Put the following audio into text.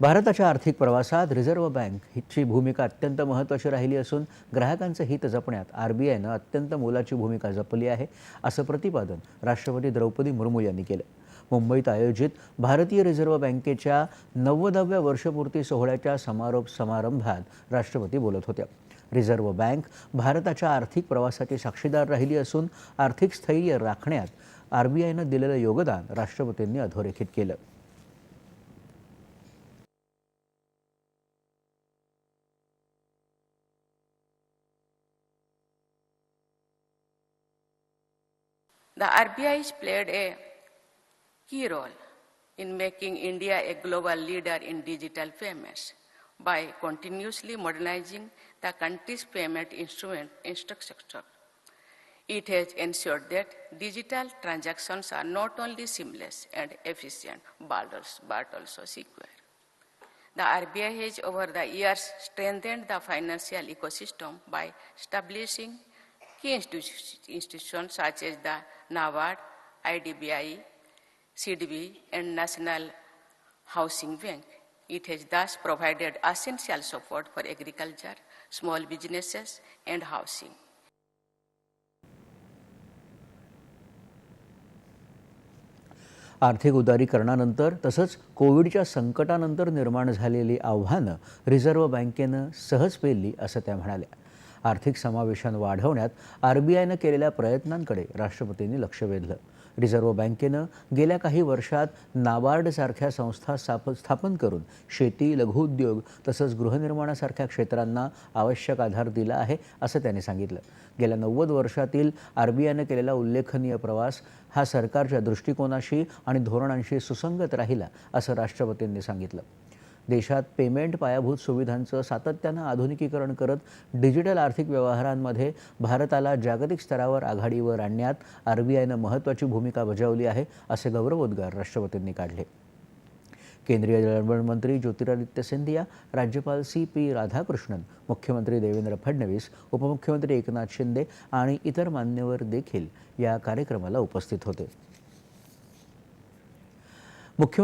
भारताच्या आर्थिक प्रवासात रिझर्व्ह बँक हिची भूमिका अत्यंत महत्त्वाची राहिली असून ग्राहकांचं हित जपण्यात आर बी आयनं अत्यंत मोलाची भूमिका जपली आहे असं प्रतिपादन राष्ट्रपती द्रौपदी मुर्मू यांनी केलं. मुंबईत आयोजित भारतीय रिझर्व्ह बँकेच्या नव्वदाव्या वर्षपूर्ती सोहळ्याच्या समारोप समारंभात राष्ट्रपती बोलत होत्या. रिझर्व्ह बँक भारताच्या आर्थिक प्रवासाची साक्षीदार राहिली असून आर्थिक स्थैर्य राखण्यात आर बी आयनं दिलेलं योगदान राष्ट्रपतींनी अधोरेखित केलं. The RBI has played a key role in making India a global leader in digital payments by continuously modernizing the country's payment instrument infrastructure. It has ensured that digital transactions are not only seamless and efficient, but also, but also secure. The RBI has over the years strengthened the financial ecosystem by establishing key institu- institutions such as the NABARD, IDBI, CDB, and National Housing Bank. It has thus provided essential support for agriculture, small businesses, and housing. आर्थिक उदारीकरणानंतर तसंच कोविडच्या संकटानंतर निर्माण झालेली आव्हानं reserve बँकेनं सहज पेलली असं त्या म्हणाल्या आर्थिक समावेशन वाढवण्यात आर बी आयनं केलेल्या प्रयत्नांकडे राष्ट्रपतींनी लक्ष वेधलं. रिझर्व्ह बँकेनं गेल्या काही वर्षात नाबार्डसारख्या संस्था स्थाप स्थापन करून शेती लघुउद्योग तसंच गृहनिर्माणासारख्या क्षेत्रांना आवश्यक आधार दिला आहे असं त्यांनी सांगितलं. गेल्या नव्वद वर्षातील आर बी आयनं केलेला उल्लेखनीय प्रवास हा सरकारच्या दृष्टिकोनाशी आणि धोरणांशी सुसंगत राहिला असं राष्ट्रपतींनी सांगितलं. देशात पेमेंट पायाभूत सुविधांचं सातत्यानं आधुनिकीकरण करत डिजिटल आर्थिक व्यवहारांमध्ये भारताला जागतिक स्तरावर आघाडीवर आणण्यात आर बी आयनं महत्त्वाची भूमिका बजावली आहे असे गौरवोद्गार राष्ट्रपतींनी काढले. केंद्रीय दळणवळण मंत्री ज्योतिरादित्य सिंधिया राज्यपाल सी पी राधाकृष्णन मुख्यमंत्री देवेंद्र फडणवीस उपमुख्यमंत्री एकनाथ शिंदे आणि इतर मान्यवर देखील या कार्यक्रमाला उपस्थित होते. मुख्य